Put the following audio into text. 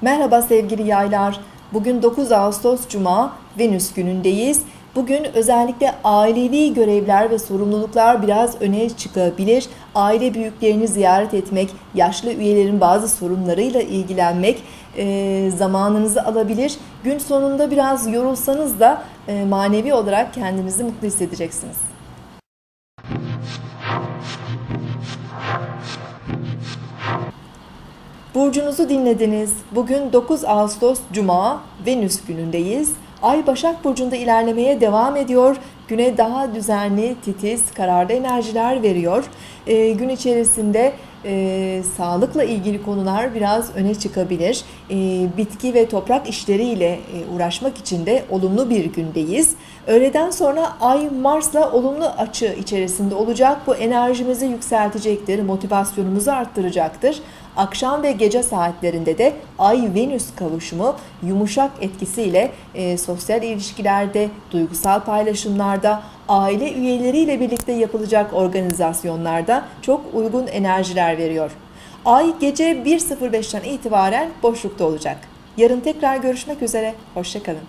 Merhaba sevgili yaylar. Bugün 9 Ağustos Cuma, Venüs günündeyiz. Bugün özellikle ailevi görevler ve sorumluluklar biraz öne çıkabilir. Aile büyüklerini ziyaret etmek, yaşlı üyelerin bazı sorunlarıyla ilgilenmek e, zamanınızı alabilir. Gün sonunda biraz yorulsanız da e, manevi olarak kendinizi mutlu hissedeceksiniz. Burcunuzu dinlediniz. Bugün 9 Ağustos Cuma, Venüs günündeyiz. Ay Başak Burcu'nda ilerlemeye devam ediyor. Güne daha düzenli, titiz, kararlı enerjiler veriyor. Ee, gün içerisinde e, sağlıkla ilgili konular biraz öne çıkabilir. E, bitki ve toprak işleriyle e, uğraşmak için de olumlu bir gündeyiz. Öğleden sonra Ay Mars'la olumlu açı içerisinde olacak. Bu enerjimizi yükseltecektir, motivasyonumuzu arttıracaktır. Akşam ve gece saatlerinde de Ay-Venüs kavuşumu yumuşak etkisiyle e, sosyal ilişkilerde, duygusal paylaşımlarda, aile üyeleriyle birlikte yapılacak organizasyonlarda çok uygun enerjiler veriyor. Ay gece 1.05'ten itibaren boşlukta olacak. Yarın tekrar görüşmek üzere, hoşçakalın.